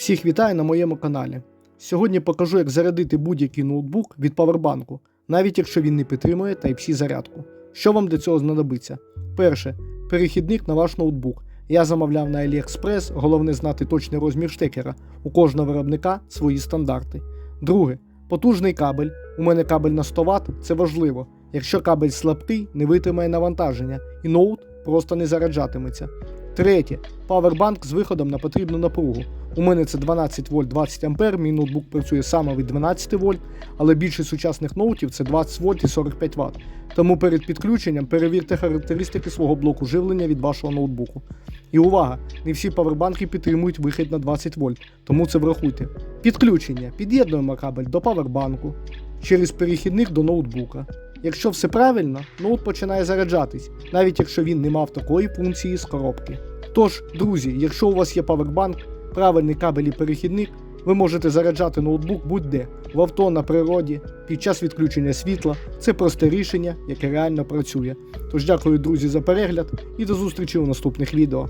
Всіх вітаю на моєму каналі. Сьогодні покажу, як зарядити будь-який ноутбук від павербанку, навіть якщо він не підтримує Type-C зарядку. Що вам для цього знадобиться? Перше, перехідник на ваш ноутбук. Я замовляв на AliExpress, головне знати точний розмір штекера. У кожного виробника свої стандарти. Друге, потужний кабель. У мене кабель на 100 Вт, це важливо. Якщо кабель слабкий, не витримає навантаження, і ноут просто не заряджатиметься. Третє. Павербанк з виходом на потрібну напругу. У мене це 12 вольт 20 ампер, мій ноутбук працює саме від 12 вольт, але більшість сучасних ноутів це 20 вольт і 45 Вт. Тому перед підключенням перевірте характеристики свого блоку живлення від вашого ноутбуку. І увага! Не всі павербанки підтримують вихід на 20 вольт, тому це врахуйте. Підключення. Під'єднуємо кабель до павербанку через перехідник до ноутбука. Якщо все правильно, ноут починає заряджатись, навіть якщо він не мав такої функції з коробки. Тож, друзі, якщо у вас є павербанк, правильний кабель і перехідник, ви можете заряджати ноутбук будь-де в авто на природі, під час відключення світла. Це просте рішення, яке реально працює. Тож дякую, друзі, за перегляд і до зустрічі у наступних відео.